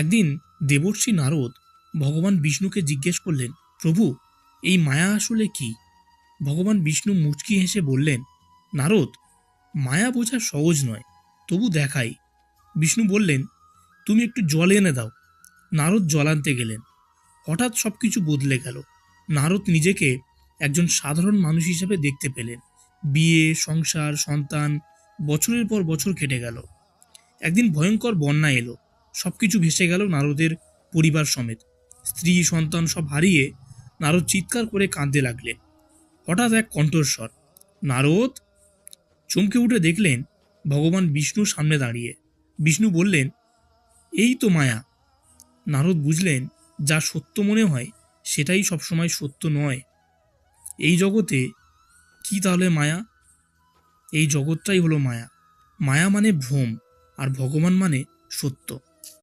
একদিন দেবর্ষী নারদ ভগবান বিষ্ণুকে জিজ্ঞেস করলেন, প্রভু, এই মায়া আসলে কি? ভগবান বিষ্ণু মুচকি হেসে বললেন, নারদ, মায়া বোঝা সহজ নয়, তবু দেখাই। বিষ্ণু বললেন, তুমি একটু জল এনে দাও। নারদ জল আনতে গেলেন। হঠাৎ সব কিছু বদলে গেল। নারদ নিজেকে একজন সাধারণ মানুষ হিসেবে দেখতে পেলেন। বিয়ে, সংসার, সন্তান, বছরের পর বছর কেটে গেল। একদিন ভয়ঙ্কর বন্যা এলো। সবকিছু ভেসে গেল নারদের পরিবার সমেত। স্ত্রী, সন্তান সব হারিয়ে নারদ চিৎকার করে কাঁদতে লাগলেন। হঠাৎ এক কণ্ঠস্বর। নারদ? চমকে উঠে দেখলেন ভগবান বিষ্ণু সামনে দাঁড়িয়ে। বিষ্ণু বললেন, এই তো মায়া। নারদ বুঝলেন, যা সত্য মনে হয় সেটাই সবসময় সত্য নয়। এই জগতে কি তাহলে মায়া? এই জগৎটাই হলো মায়া। মায়া মানে ভ্রম, আর ভগবান মানে সত্য।